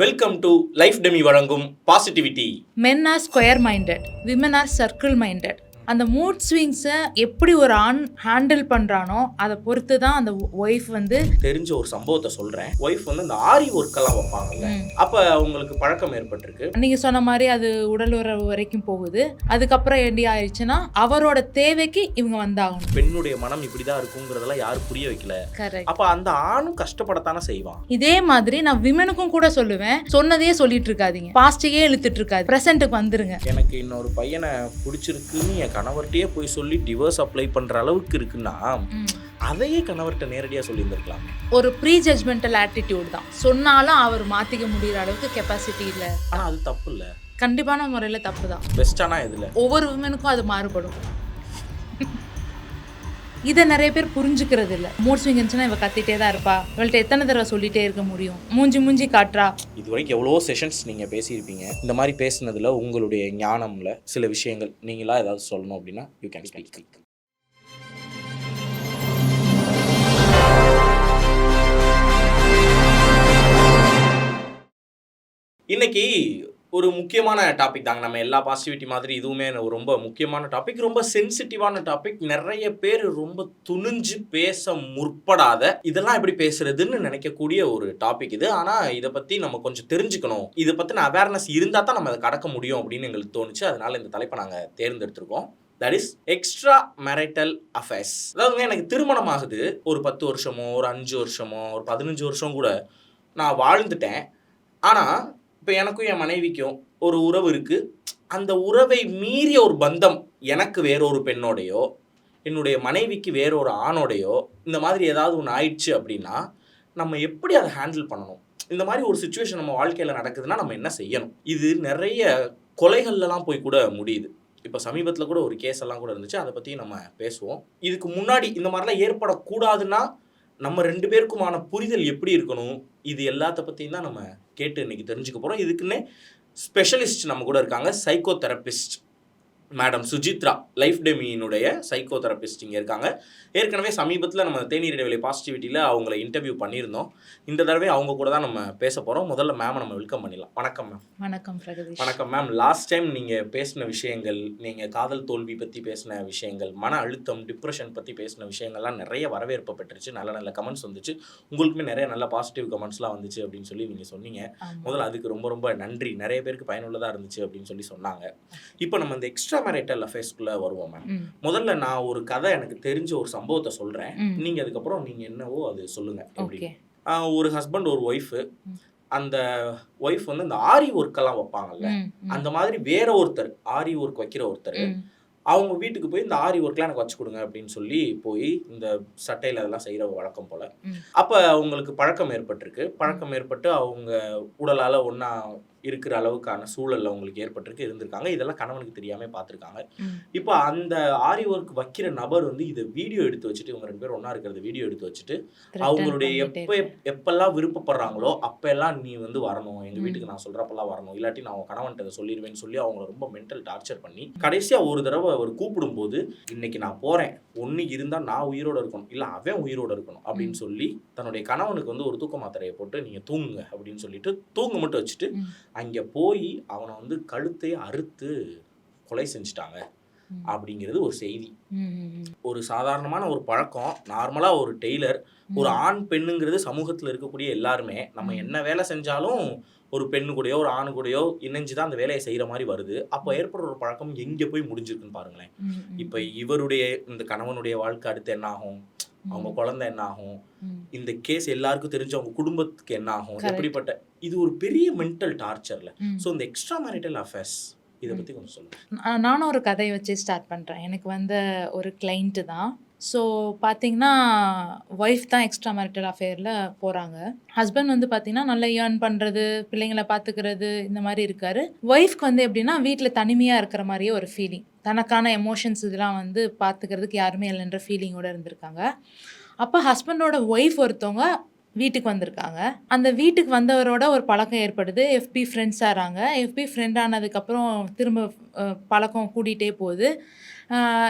Welcome to Lifedemy வழங்கும் positivity men are square minded women are circle minded அந்த mood ஸ்விங்ஸை எப்படி ஒரு ஆண் ஹேண்டில் பண்ணுறானோ அதை பொறுத்து தான் அந்த ஒய்ஃப் வந்து தெரிஞ்ச ஒரு சம்பவத்தை சொல்றேன். ஒய்ஃப் வந்து இந்த ஆரி ஒர்க் எல்லாம் வைப்பாங்கல்ல. அப்ப அவங்களுக்கு பழக்கம் ஏற்பட்டிருக்கு. நீங்க சொன்ன மாதிரி அது உடல் உறவு வரைக்கும் போகுது. அதுக்கப்புறம் எப்படி ஆயிடுச்சுன்னா அவரோட தேவைக்கு இவங்க வந்தாகணும். பெண்ணுடைய மனம் இப்படிதான் இருக்குங்கிறதெல்லாம் யாரும் புரிய வைக்கல. அப்ப அந்த ஆணும் கஷ்டப்படத்தானே செய்வான். இதே மாதிரி நான் விமனுக்கும் கூட சொல்லுவேன். சொன்னதே சொல்லிட்டு இருக்காதீங்க. பாஸ்டையே இழுத்துட்டு இருக்காது. ப்ரெசென்ட்டுக்கு வந்துருங்க. எனக்கு இன்னொரு பையனை பிடிச்சிருக்குன்னு என் கணவர்கிட்டயே போய் சொல்லி டிவோர்ஸ் அப்ளை பண்ற அளவுக்கு இருக்குன்னா. அதையே கணவர்கிட்ட நேரடியா சொல்லியிருந்திருக்கலாம். ஒரு ப்ரீ ஜட்மெண்டல் ஆட்டிடியூட் தான். சொன்னாலும் அவர் மாத்திக்க முடியற அளவுக்கு கெப்பாசிட்டி இல்லை. ஆனா அது தப்பு இல்ல. கண்டிப்பான முறையில் தப்பு தான். பெஸ்டானா இதுல ஒவ்வொரு விமனுக்கும் அது மாறுபடும். இதை நிறைய பேர் புரிஞ்சுக்கிறது இல்லை. மூட் ஸ்விங் இருந்துச்சுன்னா இவ கத்திட்டே தான் இருப்பா. இவள்கிட்ட எத்தனை தடவை சொல்லிட்டே இருக்க முடியும்? மூஞ்சி மூஞ்சி காட்டுறா. இது வரைக்கும் எவ்வளோ செஷன்ஸ் நீங்கள் பேசியிருப்பீங்க. இந்த மாதிரி பேசுனதுல உங்களுடைய ஞானம்ல சில விஷயங்கள் நீங்களா ஏதாவது சொல்லணும் அப்படின்னா யூ கேன் ஸ்பீக் இன்னைக்கு ஒரு முக்கியமான டாபிக் தாங்க. நம்ம எல்லா பாசிட்டிவிட்டி மாதிரி இதுவுமே ரொம்ப முக்கியமான டாபிக் ரொம்ப சென்சிட்டிவான டாபிக் நிறைய பேர் ரொம்ப துணிஞ்சு பேச முற்படாத இதெல்லாம் எப்படி பேசுறதுன்னு நினைக்கக்கூடிய ஒரு டாபிக் இது. ஆனா இதை பத்தி நம்ம கொஞ்சம் தெரிஞ்சுக்கணும். இதை பத்தின அவேர்னஸ் இருந்தா தான் நம்ம அதை கடக்க முடியும் அப்படின்னு எங்களுக்கு தோணுச்சு. அதனால இந்த தலைப்பை நாங்கள் தேர்ந்தெடுத்திருக்கோம். That is extra marital affairs அதாவது எனக்கு திருமணம் ஆகுது. ஒரு பத்து வருஷமோ ஒரு அஞ்சு வருஷமோ ஒரு பதினஞ்சு வருஷம் கூட நான் வாழ்ந்துட்டேன். ஆனால் இப்போ எனக்கும் என் மனைவிக்கும் ஒரு உறவு இருக்குது அந்த உறவை மீறிய ஒரு பந்தம் எனக்கு வேறொரு பெண்ணோடையோ என்னுடைய மனைவிக்கு வேறொரு ஆணோடையோ இந்த மாதிரி ஏதாவது ஒன்று ஆயிடுச்சு அப்படின்னா நம்ம எப்படி அதை ஹேண்டில் பண்ணணும்? இந்த மாதிரி ஒரு சுச்சுவேஷன் நம்ம வாழ்க்கையில் நடக்குதுன்னா நம்ம என்ன செய்யணும்? இது நிறைய கொலைகள்லாம் போய் கூட முடியுது. இப்போ சமீபத்தில் கூட ஒரு கேஸ் எல்லாம் கூட இருந்துச்சு. அதை பற்றி நம்ம பேசுவோம். இதுக்கு முன்னாடி இந்த மாதிரிலாம் ஏற்படக்கூடாதுன்னா நம்ம ரெண்டு பேருக்குமான புரிதல் எப்படி இருக்கணும்? இது எல்லாத்த பற்றியும் தான் நம்ம கேட்டு இன்னைக்கு தெரிஞ்சுக்க போகிறோம் இதுக்குன்னே ஸ்பெஷலிஸ்ட் நம்ம கூட இருக்காங்க. சைக்கோ தெரப்பிஸ்ட் மேடம் சுஜித்ரா லைஃப் டெமியினுடைய சைக்கோ தெரபிஸ்ட் இங்கே இருக்காங்க. ஏற்கனவே சமீபத்தில் நம்ம தேநீர் இடைவெளி பாசிட்டிவிட்டியில் அவங்கள இன்டர்வியூ பண்ணியிருந்தோம். இந்த தடவை அவங்க கூட தான் நம்ம பேச போகிறோம் முதல்ல மேமை நம்ம வெல்கம் பண்ணிடலாம். வணக்கம் மேம் வணக்கம் பிரகதீஷ். வணக்கம் மேம் லாஸ்ட் டைம் நீங்கள் பேசின விஷயங்கள் நீங்கள் காதல் தோல்வி பற்றி பேசின விஷயங்கள் மன அழுத்தம் டிப்ரெஷன் பற்றி பேசின விஷயங்கள்லாம் நிறைய வரவேற்பு பெற்றுச்சு. நல்ல நல்ல கமெண்ட்ஸ் வந்துச்சு. உங்களுக்குமே நிறைய நல்ல பாசிட்டிவ் கமெண்ட்ஸ்லாம் வந்துச்சு அப்படின்னு சொல்லி நீங்கள் சொன்னீங்க. முதல்ல அதுக்கு ரொம்ப ரொம்ப நன்றி. நிறைய பேருக்கு பயனுள்ளதாக இருந்துச்சு அப்படின்னு சொல்லி சொன்னாங்க. இப்போ நம்ம இந்த எக்ஸ்ட்ரா மேரிட்டல் அஃபேர்ஸ்க்குள்ளே வருவோம் மேம் முதல்ல நான் ஒரு கதை எனக்கு தெரிஞ்ச ஒரு சம்பவத்தை சொல்கிறேன் ம். நீங்கள் அதுக்கப்புறம் நீங்கள் என்னவோ அது சொல்லுங்கள் எப்படி ஓகே. ஆஹ் ஒரு ஹஸ்பண்ட் ஒரு ஒய்ஃபு. அந்த ஒய்ஃப் வந்து அந்த ஆரி ஒர்க்கெல்லாம் வைப்பாங்கல்ல ம், ம், அந்த மாதிரி வேற ஒருத்தர் ஆரி ஒர்க் வைக்கிற ஒருத்தர் அவங்க வீட்டுக்கு போய் இந்த ஆரி ஒர்க்லாம் எனக்கு வச்சு கொடுங்க அப்படின்னு சொல்லி போய் இந்த சட்டையில் அதெல்லாம் செய்கிற வழக்கம் போல். அப்போ அவங்களுக்கு பழக்கம் ஏற்பட்டிருக்கு. பழக்கம் ஏற்பட்டு அவங்க உடலால் ஒன்றா இருக்கிற அளவுக்கான சூழல் அவங்களுக்கு ஏற்பட்டிருக்கு இருந்திருக்காங்க. இதெல்லாம் கணவனுக்கு தெரியாமல் பார்த்துருக்காங்க. இப்போ அந்த ஆரி ஒர்க் வைக்கிற நபர் வந்து இதை வீடியோ எடுத்து வச்சுட்டு இவங்க ரெண்டு பேரும் ஒன்றா இருக்கிறத வீடியோ எடுத்து வச்சுட்டு அவங்களுடைய எப்போ. எப்பெல்லாம் விருப்பப்படுறாங்களோ அப்பெல்லாம் நீ வந்து வரணும். எங்க. வீட்டுக்கு நான் சொல்றப்பெல்லாம் வரணும். இல்லாட்டி நான் உன் கணவன்கிட்ட இதை சொல்லிடுவேன்னு சொல்லி அவங்கள ரொம்ப மென்டல் டார்ச்சர் பண்ணி கடைசியா ஒரு தடவை அவர் கூப்பிடும்போது இன்னைக்கு நான் போறேன். ஒண்ணு இருந்தா நான் உயிரோட இருக்கணும். இல்ல அவன் உயிரோட இருக்கணும். அப்படின்னு சொல்லி தன்னுடைய கணவனுக்கு வந்து ஒரு தூக்க மாத்திரையை போட்டு நீங்க தூங்குங்க. அப்படின்னு சொல்லிட்டு தூங்க மட்டும் வச்சுட்டு. அங்க போய் அவனை வந்து கழுத்தை அறுத்து கொலை செஞ்சுட்டாங்க. அப்படிங்கிறது ஒரு செய்தி. ஒரு சாதாரணமான ஒரு பழக்கம். நார்மலா ஒரு டெய்லர் ஒரு ஆண் பெண்ணுங்கிறது சமூகத்தில் இருக்கக்கூடிய எல்லாருமே. நம்ம. என்ன வேலை செஞ்சாலும் ஒரு பெண்ணு கூடயோ ஒரு ஆணு கூடயோ இணைஞ்சு தான் அந்த வேலையை செய்கிற மாதிரி வருது. அப்போ ஏற்படுற ஒரு பழக்கம் எங்கே போய் முடிஞ்சிருக்குன்னு பாருங்களேன். இப்போ இவருடைய இந்த கணவனுடைய வாழ்க்கை அடுத்து என்ன ஆகும் ம், அவங்க குழந்தை என்ன ஆகும் ம். இந்த கேஸ் எல்லாருக்கும் தெரிஞ்சு அவங்க குடும்பத்துக்கு என்ன ஆகும் Correct. எப்படிப்பட்ட இது ஒரு பெரிய மென்டல் டார்ச்சர்ல. ஸோ இந்த எக்ஸ்ட்ரா மேரிட்டல் அஃபேர்ஸ் இதை. பற்றி கொஞ்சம் சொல்லுங்க. நான் நானும் ஒரு கதையை வச்சு ஸ்டார்ட் பண்ணுறேன் எனக்கு வந்த ஒரு கிளைண்ட்டு தான். ஸோ பார்த்தீங்கன்னா ஒய்ஃப் தான் எக்ஸ்ட்ரா மேரிட்டல் அஃபேரில் போகிறாங்க ஹஸ்பண்ட் வந்து பார்த்தீங்கன்னா நல்லா ஏர்ன் பண்ணுறது பிள்ளைங்களை பார்த்துக்கிறது இந்த மாதிரி இருக்காரு. ஒய்ஃப்க்கு வந்து எப்படின்னா வீட்டில் தனிமையாக இருக்கிற மாதிரியே ஒரு ஃபீலிங் தனக்கான எமோஷன்ஸ் இதெல்லாம் வந்து பார்த்துக்கிறதுக்கு யாருமே இல்லைன்ற ஃபீலிங்கோட இருந்திருக்காங்க. அப்போ ஹஸ்பண்டோட ஒய்ஃப் ஒருத்தவங்க வீட்டுக்கு வந்திருக்காங்க. அந்த வீட்டுக்கு வந்தவரோட ஒரு பழக்கம் ஏற்படுது. எஃபி ஃப்ரெண்ட்ஸ் ஆகிறாங்க எஃபி ஃப்ரெண்ட் ஆனதுக்கப்புறம் திரும்ப பழக்கம் கூட்டிகிட்டே போகுது.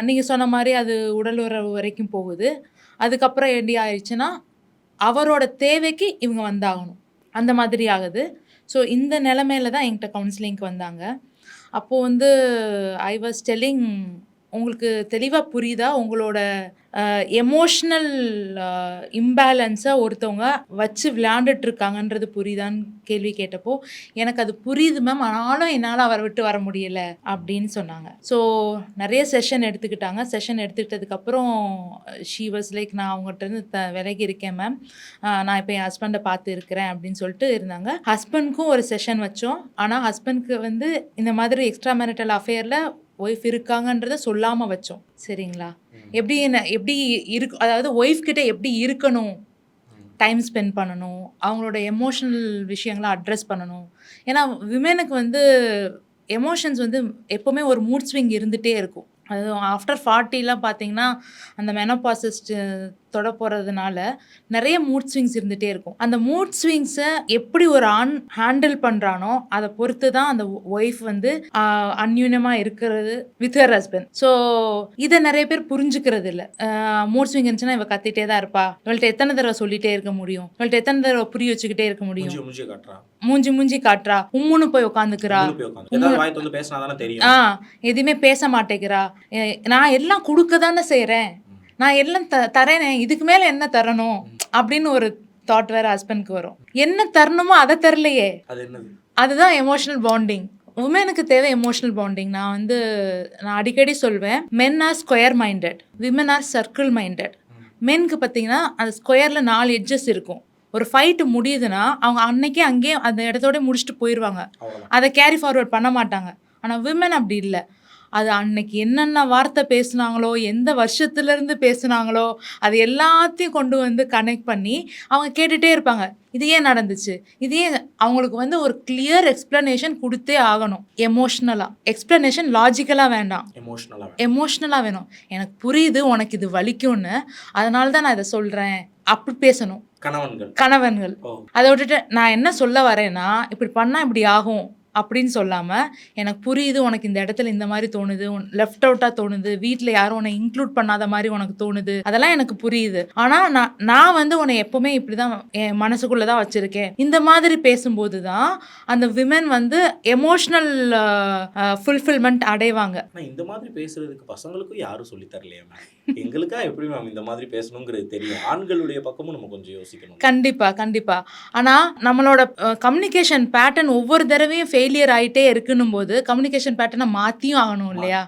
நீங்கள் சொன்ன மாதிரி அது உடல் உறவு வரைக்கும் போகுது. அதுக்கப்புறம் எப்படி ஆயிடுச்சுன்னா அவரோட தேவைக்கு இவங்க வந்தாகணும். அந்த மாதிரி ஆகுது. ஸோ இந்த நிலமையில தான் என்கிட்ட கவுன்சிலிங்க்கு வந்தாங்க. அப்போது வந்து ஐ வாஸ் டெல்லிங் உங்களுக்கு தெளிவாக புரியுதா? உங்களோட எமோஷ்னல் இம்பேலன்ஸை ஒருத்தவங்க வச்சு விளையாண்டுட்டு இருக்காங்கன்றது புரியுதான்னு கேள்வி கேட்டப்போ எனக்கு அது புரியுது மேம் ஆனாலும் என்னால் அவரை விட்டு வர முடியல அப்படின்னு சொன்னாங்க. ஸோ நிறைய செஷன் எடுத்துக்கிட்டாங்க. செஷன் எடுத்துக்கிட்டதுக்கப்புறம் ஷீ வாஸ் லைக் நான் அவங்ககிட்டருந்து த விலகி இருக்கேன் மேம் நான் இப்போ என் ஹஸ்பண்டை பார்த்து இருக்கிறேன் அப்படின்னு சொல்லிட்டு இருந்தாங்க. ஹஸ்பண்ட்க்கும் ஒரு செஷன் வச்சோம். ஆனால் ஹஸ்பண்ட்க்கு வந்து இந்த மாதிரி எக்ஸ்ட்ரா மேரிட்டல் அஃபேரில் ஒய்ஃப் இருக்காங்கன்றத சொல்லாமல் வச்சோம். சரிங்களா? எப்படி என்ன எப்படி இருக்கு அதாவது ஒய்ஃப் கிட்ட எப்படி இருக்கணும்? டைம் ஸ்பெண்ட் பண்ணணும் அவங்களோட எமோஷனல் விஷயங்களை அட்ரஸ் பண்ணணும். ஏன்னா விமெனுக்கு வந்து எமோஷன்ஸ் வந்து எப்போவுமே ஒரு மூட் ஸ்விங் இருந்துகிட்டே இருக்கும். அது ஆஃப்டர் ஃபார்ட்டிலாம் பார்த்தீங்கன்னா அந்த மெனோபாசஸ் தொட போகிறதுனால நிறைய மூட் ஸ்விங்ஸ் இருந்துகிட்டே இருக்கும். அந்த மூட் ஸ்விங்ஸை எப்படி ஒரு ஆண் ஹேண்டில் பண்ணுறானோ அதை பொறுத்து தான் அந்த ஒய்ஃப் வந்து அந்யூனமாக இருக்கிறது வித் ஹர் ஹஸ்பண்ட் ஸோ இதை நிறைய பேர் புரிஞ்சுக்கிறது இல்லை மூட் ஸ்விங் இருந்துச்சுன்னா இவ கத்திட்டே தான் இருப்பா. இவள்கிட்ட எத்தனை தடவை சொல்லிட்டே இருக்க முடியும்? இவள்கிட்ட எத்தனை தடவை புரிய வச்சுக்கிட்டே இருக்க முடியும்? மூஞ்சி மூஞ்சி காட்டுறா. உம்முன்னு போய் உட்காந்துக்கிறா. எதுவுமே பேச மாட்டேங்கிறா. நான் எல்லாம் கொடுக்க தானே செய்கிறேன் நான் எல்லாம் த தரேனே இதுக்கு மேலே என்ன தரணும்? அப்படின்னு ஒரு தாட் வேற ஹஸ்பண்ட்க்கு வரும். என்ன தரணுமோ அதை தரலையே. அதுதான் எமோஷனல் பாண்டிங் உமனுக்கு தேவை எமோஷனல் பாண்டிங் நான் வந்து நான் அடிக்கடி சொல்வேன் men are square minded women are circle minded மென்க்கு பார்த்தீங்கன்னா அந்த ஸ்கொயரில் நாலு எட்ஜஸ் இருக்கும். ஒரு ஃபைட்டு முடியுதுன்னா அவங்க அன்னைக்கே அங்கேயே அந்த இடத்தோட முடிச்சுட்டு போயிடுவாங்க அதை கேரி ஃபார்வர்ட் பண்ண மாட்டாங்க. ஆனால் விமன் அப்படி இல்லை. அது அன்னைக்கு என்னென்ன வார்த்தை பேசுனாங்களோ எந்த வருஷத்துலேருந்து பேசுனாங்களோ அது எல்லாத்தையும் கொண்டு வந்து கனெக்ட் பண்ணி அவங்க கேட்டுகிட்டே இருப்பாங்க. இது ஏன் நடந்துச்சு? இது ஏன் அவங்களுக்கு வந்து ஒரு கிளியர் எக்ஸ்ப்ளனேஷன் கொடுத்தே ஆகணும். எமோஷ்னலாக எக்ஸ்ப்ளனேஷன் லாஜிக்கலாக வேண்டாம். எமோஷனலா எமோஷ்னலாக வேணும். எனக்கு புரியுது உனக்கு இது வலிக்கும்னு. அதனால தான் நான் இதை சொல்கிறேன் அப்படி பேசணும். கணவன்கள். கணவன்கள். அதை விட்டுட்டு நான் என்ன சொல்ல வரேன்னா இப்படி பண்ணால் இப்படி ஆகும். அப்படின்னு சொல்லாமல் எனக்கு புரியுது உனக்கு இந்த இடத்துல இந்த மாதிரி தோணுது லெஃப்ட் அவுட்டாக தோணுது வீட்டில் யாரும் உன்னை இன்க்ளூட் பண்ணாத மாதிரி உனக்கு தோணுது அதெல்லாம் எனக்கு புரியுது. ஆனால் நான் நான் வந்து உன்னை எப்போவுமே இப்படி தான் என் மனசுக்குள்ளே தான் வச்சுருக்கேன். இந்த மாதிரி பேசும்போது தான் அந்த விமன் வந்து எமோஷ்னல் ஃபுல்ஃபில்மெண்ட் அடைவாங்க. இந்த மாதிரி பேசுறதுக்கு பசங்களுக்கும் யாரும் சொல்லி தரலையா மேம் எங்களுக்கா எப்படி மேம் இந்த மாதிரி பேசணுங்கிறது தெரியும்? ஆண்களுடைய பக்கமும் நம்ம கொஞ்சம் யோசிக்கணும். கண்டிப்பா கண்டிப்பா. ஆனா நம்மளோட கம்யூனிகேஷன் பேட்டர்ன் ஒவ்வொரு தடவையும் ஃபெயிலியர் ஆயிட்டே இருக்குன்னும் போது கம்யூனிகேஷன் பேட்டர்னை மாத்தியும் ஆகணும் இல்லையா?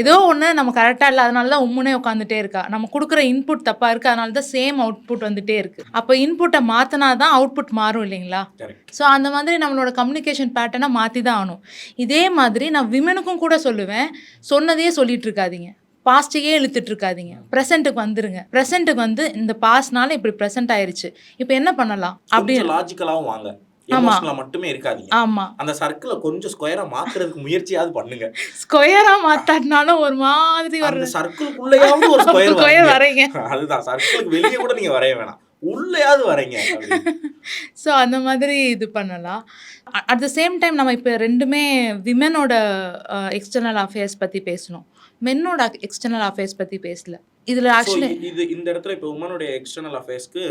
ஏதோ ஒன்று நம்ம கரெக்டாக இல்லை அதனால தான் உம்முனே உட்காந்துட்டே இருக்கா. நம்ம கொடுக்குற இன்புட் தப்பாக இருக்குது அதனால தான் சேம் அவுட்புட் வந்துட்டே இருக்கு. அப்போ இன்புட்டை மாற்றினா தான் அவுட்புட் மாறும் இல்லைங்களா? ஸோ அந்த மாதிரி நம்மளோட கம்யூனிகேஷன் பேட்டர்னை மாற்றி தான் ஆகணும். இதே மாதிரி நான் விமனுக்கும் கூட சொல்லுவேன் சொன்னதையே சொல்லிட்டு இருக்காதீங்க. பாஸ்டையே இழுத்துட்டு இருக்காதீங்க. ப்ரெசென்ட்டுக்கு வந்துருங்க. ப்ரெசென்ட்டுக்கு வந்து இந்த பாஸ்ட்னால இப்படி ப்ரெசென்ட் ஆயிருச்சு. இப்போ என்ன பண்ணலாம்? அப்படி கொஞ்சம் லாஜிக்கலாவும் வாங்க. எமோஷனலா மட்டுமே இருக்காதீங்க. ஆமாம் அந்த சர்க்கிளை கொஞ்சம் ஸ்கொயரா மாத்துறதுக்கு முயற்சியாவது பண்ணுங்க. ஸ்கொயராக மாத்தாட்டினாலும் ஒரு மாதிரி ஒரு அந்த சர்க்கிள்குள்ளேயாவது ஒரு ஸ்கொயர் ஸ்கொயர் வரைங்க. அதுதான் சர்க்கிளுக்கு வெளியே கூட நீங்க வரைய வேணாம். உள்ளேயாவது வரைங்க. ஸோ அந்த மாதிரி இது பண்ணலாம். அட் த சேம் டைம் நம்ம இப்போ ரெண்டுமே விமனோட எக்ஸ்டர்னல் அஃபேர்ஸ் பற்றி பேசணும். மென்னோட எக்ஸ்டர்னல் அஃபேர்ஸ் பற்றி பேசல. இதில் ஆக்சுவலி இது இந்த இடத்துல இப்போ உமனுடைய எக்ஸ்டர்னல் அஃபேர்ஸ்க்கு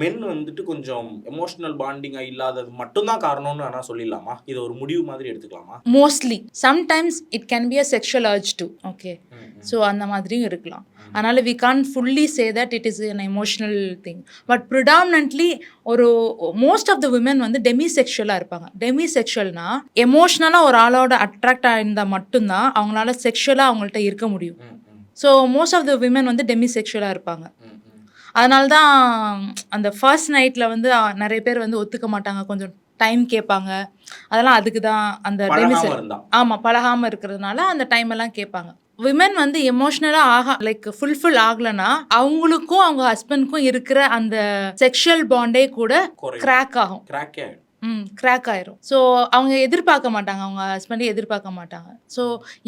மென் வந்துட்டு கொஞ்சம் எமோஷனல் பாண்டிங்கா இல்லாதது மட்டும்தான் காரணம்னு ஆனா சொல்லிடலாமா? இது ஒரு முடிவு மாதிரி எடுத்துக்கலாமா? Mostly sometimes it can be a sexual urge to okay so அந்த மாதிரியும் இருக்கலாம். அதனால் we can fully say that it is an emotional thing but predominantly ஒரு மோஸ்ட் ஆஃப் த விமன் வந்து டெமி செக்ஷுவலாக இருப்பாங்க. டெமி செக்ஷுவல்னா எமோஷ்னலாக ஒரு ஆளோட அட்ராக்ட் ஆயிருந்தால் மட்டும்தான் அவங்களால செக்ஷுவலாக அவங்கள்ட்ட இருக்க முடியும். So most of the women வந்து டெமி செக்ஷுவலாக இருப்பாங்க. அதனால தான் அந்த ஃபர்ஸ்ட் நைட்டில் வந்து நிறைய பேர் வந்து ஒத்துக்க மாட்டாங்க. கொஞ்சம் டைம் கேட்பாங்க. அதெல்லாம் அதுக்கு தான் அந்த டெமி ஆமாம் பழகாமல் இருக்கிறதுனால அந்த டைம் எல்லாம் கேட்பாங்க. விமன் வந்து எமோஷ்னலாக ஆக லைக் ஃபுல்ஃபில் ஆகலைன்னா அவங்களுக்கும் அவங்க ஹஸ்பண்ட்க்கும் இருக்கிற அந்த செக்ஷுவல் பாண்டே கூட கிராக் ஆகும். கிராக்கே ஆயிடும். ம். கிராக் ஆயிரும். ஸோ அவங்க எதிர்பார்க்க மாட்டாங்க. அவங்க ஹஸ்பண்டே எதிர்பார்க்க மாட்டாங்க. ஸோ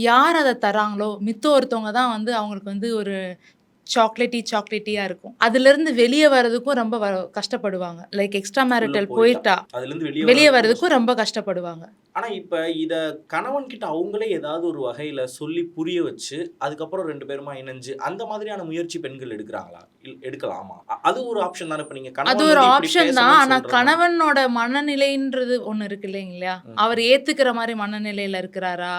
யார் அதை தராங்களோ மித்த ஒருத்தவங்க தான் வந்து அவங்களுக்கு வந்து ஒரு சாக்லேட்டி சாக்லேட்டியா இருக்கும். அதுல இருந்து வெளியே வர்றதுக்கும் ரொம்ப கஷ்டப்படுவாங்க. லைக் எக்ஸ்ட்ரா மேரிட்டல் போயிட்டா. வெளியே வர்றதுக்கும் ரொம்ப கஷ்டப்படுவாங்க. ஆனா இப்ப இத கணவன் கிட்ட அவங்களே ஏதாவது ஒரு வகையில சொல்லி புரிய வச்சு அதுக்கப்புறம் ரெண்டு பேருமா இணைஞ்சு அந்த மாதிரியான முயற்சி பெண்கள் எடுக்கிறாங்களா? எடுக்கலாமா? அது ஒரு ஆப்ஷன் தானே. இப்ப நீங்க கணவன் அது ஒரு ஆப்ஷன் தான். ஆனா. கணவனோட மனநிலைன்றது ஒண்ணு இருக்கு இல்லைங்களா. அவர் ஏத்துக்கிற மாதிரி மனநிலையில இருக்கிறாரா.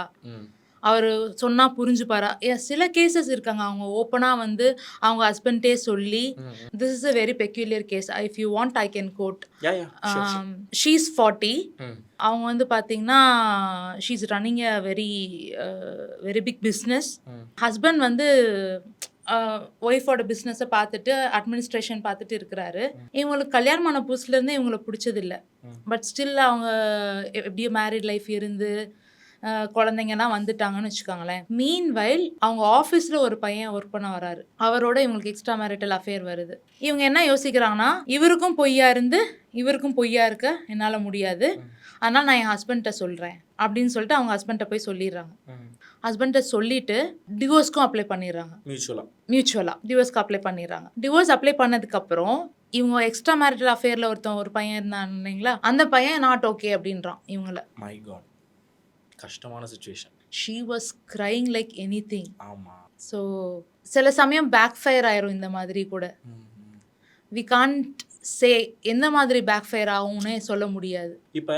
அவர் சொன்னா புரிஞ்சுப்பாரா சில கேசஸ் இருக்காங்க அவங்க ஓப்பனா வந்து அவங்க ஹஸ்பண்டே சொல்லி. This is a very peculiar case if you want I can quote. She's forty. அவங்க வந்து பார்த்தீங்கன்னா she's running a very very big business. Husband வந்து ஒய்ஃபோட பிஸ்னஸை பார்த்துட்டு அட்மினிஸ்ட்ரேஷன் பார்த்துட்டு இருக்கிறாரு இவங்களுக்கு கல்யாணம் ஆன புதுசுலேருந்தே இவங்களை பிடிச்சதில்ல. பட் ஸ்டில் அவங்க எப்படியோ மேரிட் லைஃப் இருந்து குழந்தைங்கலாம் வந்துட்டாங்கன்னு வச்சுக்கோங்களேன். மீன் வைல் அவங்க ஆஃபீஸில் ஒரு பையன் ஒர்க் பண்ண வராரு. அவரோட இவங்களுக்கு எக்ஸ்ட்ரா மேரிட்டல் அஃபேர் வருது. இவங்க என்ன யோசிக்கிறாங்கன்னா இவருக்கும் பொய்யா இருந்து இவருக்கும் பொய்யா இருக்க என்னால் முடியாது. அதனால் நான் என் ஹஸ்பண்ட்ட சொல்கிறேன் அப்படின்னு சொல்லிட்டு அவங்க ஹஸ்பண்ட்டை போய் சொல்லிடுறாங்க. ஹஸ்பண்ட்டை சொல்லிட்டு டிவோர்ஸ்க்கும் அப்ளை பண்ணிடுறாங்க. மியூச்சுவலா மியூச்சுவலாக டிவோர்ஸ்க்கு அப்ளை பண்ணிடுறாங்க. டிவோர்ஸ் அப்ளை பண்ணதுக்கப்புறம் இவங்க எக்ஸ்ட்ரா மேரிட்டல் அஃபேரில் ஒருத்தன் ஒரு பையன் இருந்தான் இல்லைங்களா? அந்த பையன் நாட் ஓகே அப்படின்றான் இவங்கள. மை காட் கஷ்டமான situation she was crying like anything ஆமா. ஸோ சில சமயம் பேக் ஃபயர் ஆயிரும் இந்த மாதிரி கூட. வி கான்ட் சே எந்த மாதிரி பேக் ஃபயர் ஆகும்னே சொல்ல முடியாது. இப்ப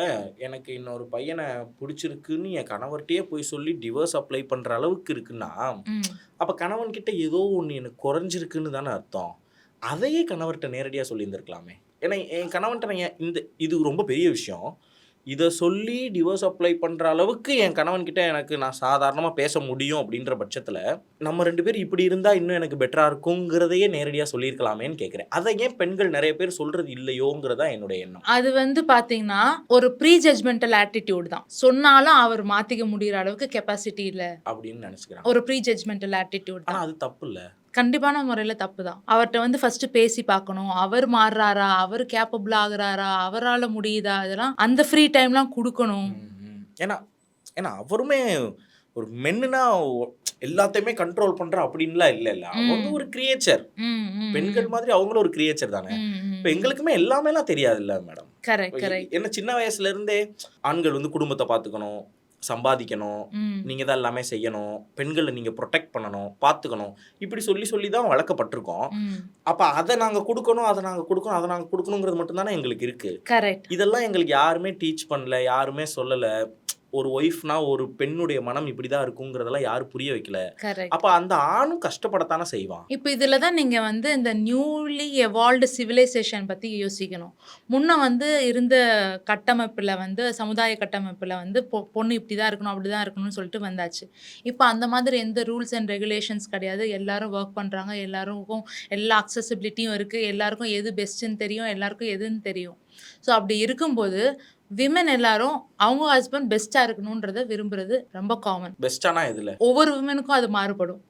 எனக்கு இன்னொரு பையனை பிடிச்சிருக்குன்னு என் கணவர்கிட்டயே போய் சொல்லி டிவோர்ஸ் அப்ளை பண்ற அளவுக்கு இருக்குன்னா அப்ப கணவன் கிட்ட ஏதோ ஒண்ணு எனக்கு குறைஞ்சிருக்குன்னு தானே அர்த்தம். அதையே கணவர்கிட்ட நேரடியா சொல்லியிருந்திருக்கலாமே. ஏன்னா என் கணவன்கிட்ட நான் இந்த இது ரொம்ப பெரிய விஷயம். இதை சொல்லி டிவோர்ஸ் அப்ளை பண்ற அளவுக்கு என் கணவன் கிட்ட எனக்கு நான் சாதாரணமா பேச முடியும் அப்படின்ற பட்சத்துல நம்ம ரெண்டு பேர் இப்படி இருந்தா இன்னும் எனக்கு பெட்டரா இருக்குங்கிறதையே நேரடியா சொல்லியிருக்கலாமேன்னு கேட்குறேன் அதை ஏன் பெண்கள் நிறைய பேர் சொல்றது இல்லையோங்கிறதா என்னுடைய எண்ணம். அது வந்து பாத்தீங்கன்னா ஒரு ப்ரீ ஜட்மெண்டல் ஆட்டிடியூட் தான். சொன்னாலும் அவர் மாத்திக்க முடியற அளவுக்கு கெப்பாசிட்டி இல்ல. அப்படின்னு நினைச்சுக்கிறாங்க. ஒரு ப்ரீ ஜட்மெண்டல் ஆட்டிடியூட் ஆனா தான். அது தப்பு இல்ல. கண்டிப்பான முறையில தப்பு தான் அவர்கிட்ட வந்து ஃபர்ஸ்ட் பேசி பார்க்கணும். அவர் மாறுறாரா? அவர் கேப்பபிள் ஆகுறாரா? அவரால முடியுதா? இதெல்லாம் அந்த ஃப்ரீ டைம்லாம் கொடுக்கணும். ஏன்னா ஏன்னா அவருமே ஒரு மென்னுனா எல்லாத்தையுமே கண்ட்ரோல் பண்ற அப்படின்லாம் இல்ல இல்ல. அவங்க. ஒரு கிரியேச்சர் பெண்கள் மாதிரி அவங்களும் ஒரு கிரியேச்சர் தானே. இப்ப எங்களுக்குமே எல்லாமே எல்லாம் தெரியாது இல்ல மேடம் கரெக்ட் கரெக்ட் என்ன சின்ன வயசுல இருந்தே ஆண்கள் வந்து குடும்பத்தை பாத்துக்கணும் சம்பாதிக்கணும். நீங்க தான் எல்லாமே செய்யணும். பெண்களை நீங்க ப்ரொடெக்ட் பண்ணணும் பாத்துக்கணும் இப்படி சொல்லி சொல்லி தான் வளர்க்கப்பட்டிருக்கோம். அப்ப அதை நாங்க கொடுக்கணும் அதை நாங்க கொடுக்கணும் அதை நாங்க கொடுக்கணுங்கிறது மட்டும் தானே எங்களுக்கு இருக்கு. கரெக்ட் இதெல்லாம் எங்களுக்கு யாருமே டீச் பண்ணல யாருமே சொல்லல. ஒரு ஒய்ஃப்னா ஒரு பெண்ணுடைய மனம் இப்படிதான் இருக்குங்கிறதெல்லாம் யாரும் புரிய வைக்கல. அப்ப அந்த ஆணும் கஷ்டப்படத்தானே செய்வான். இப்போ இதில் தான் நீங்கள் வந்து இந்த நியூலி எவால்வ்டு சிவிலைசேஷன் பற்றி யோசிக்கணும். முன்ன வந்து இருந்த கட்டமைப்பில் வந்து சமுதாய கட்டமைப்பில் வந்து பொண்ணு இப்படி தான் இருக்கணும் அப்படி தான் இருக்கணும்னு சொல்லிட்டு வந்தாச்சு. இப்போ அந்த மாதிரி எந்த ரூல்ஸ் அண்ட் ரெகுலேஷன்ஸ் கிடையாது. எல்லாரும் ஒர்க் பண்ணுறாங்க எல்லாருக்கும் எல்லா அக்சசிபிலிட்டியும் இருக்குது எல்லாருக்கும் எது பெஸ்ட்டுன்னு தெரியும் எல்லாருக்கும் எதுன்னு தெரியும். ஸோ அப்படி இருக்கும்போது விமன் எல்லாரும் அவங்க ஹஸ்பண்ட் பெஸ்ட்டாக இருக்கணுன்றதை விரும்புறது ரொம்ப காமன் பெஸ்டானா இதுல ஒவ்வொரு விமனுக்கும் அது மாறுபடும்.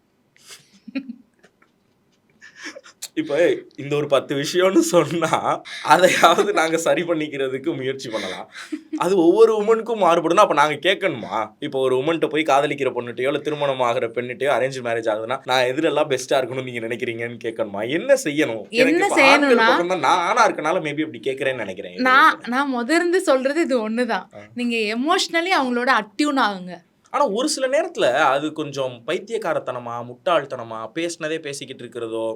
இப்ப இந்த ஒரு பத்து விஷயம்னு சொன்னா அதையாவது நாங்க சரி பண்ணிக்கிறதுக்கு முயற்சி பண்ணலாம். அது ஒவ்வொரு உமனுக்கும் மாறுபடும் அப்ப நாங்க கேட்கணுமா? இப்போ ஒரு உமன்ட்ட போய் காதலிக்கிற பொண்ணுட்டையோ இல்ல திருமணம் ஆகிற பெண்ணுட்டையோ அரேஞ்ச் மேரேஜ் ஆகுதுன்னா நான் எதிரெல்லாம் பெஸ்டா இருக்கணும்னு நீங்க நினைக்கிறீங்கன்னு கேட்கணுமா? என்ன செய்யணும்? என்ன செய்யணும்னா- நான் ஆணா இருக்கனால மேபி அப்படி கேட்கறேன்னு நினைக்கிறேன். நான் நான் முதர்ந்து சொல்றது இது ஒண்ணுதான். நீங்க எமோஷனலி அவங்களோட அட்யூன் ஆகுங்க. ஆனால் ஒரு சில நேரத்தில் அது கொஞ்சம் பைத்தியக்காரத்தனமா முட்டாள்தனமா பேசினதே பேசிக்கிட்டு இருக்கிறதோ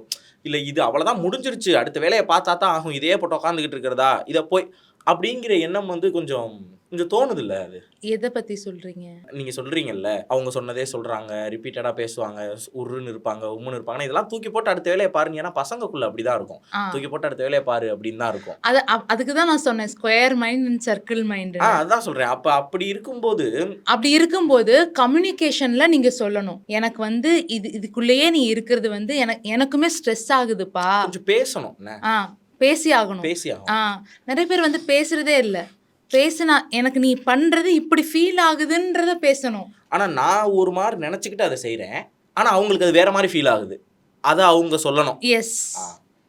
இல்லை இது அவ்வளோதான் முடிஞ்சிருச்சு அடுத்த வேலையை பார்த்தா தான் ஆகும் இதே போட்டு உட்காந்துக்கிட்டு இருக்கிறதா இதை போய் அப்படிங்கிற எண்ணம் வந்து கொஞ்சம் கொஞ்சம் தோணுது இல்ல அது? எதை பத்தி சொல்றீங்க? நீங்க சொல்றீங்கல்ல அவங்க சொன்னதே சொல்றாங்க ரிப்பீட்டடா பேசுவாங்க உருன்னு இருப்பாங்க உம்முன்னு இருப்பாங்க. இதெல்லாம் தூக்கி போட்டு அடுத்த வேலையை பாருங்க ஏன்னா பசங்கக்குள்ள அப்படிதான் இருக்கும். தூக்கி போட்டு அடுத்த வேலையை பாரு அப்படின்னு தான் இருக்கும். அது அதுக்கு தான் நான் சொன்னேன் square mind and circle mind ஆ அதான் சொல்றேன். அப்ப அப்படி இருக்கும்போது அப்படி இருக்கும்போது கம்யூனிகேஷன்ல நீங்க சொல்லணும். எனக்கு வந்து இது இதுக்குள்ளேயே நீ இருக்கிறது வந்து எனக்கு எனக்குமே ஸ்ட்ரெஸ் ஆகுதுப்பா. கொஞ்சம் பேசணும் ஆ பேசி ஆகணும். பேசி ஆகும் நிறைய பேர் வந்து பேசுறதே இல்ல. பேசினா எனக்கு நீ பண்றது இப்படி ஃபீல் ஆகுதுன்றத பேசணும். ஆனா நான் ஒரு மாதிரி நினைச்சுக்கிட்டு அதை செய்றேன். ஆனா அவங்களுக்கு அது வேற மாதிரி ஃபீல் ஆகுது. அதை அவங்க சொல்லணும். எஸ்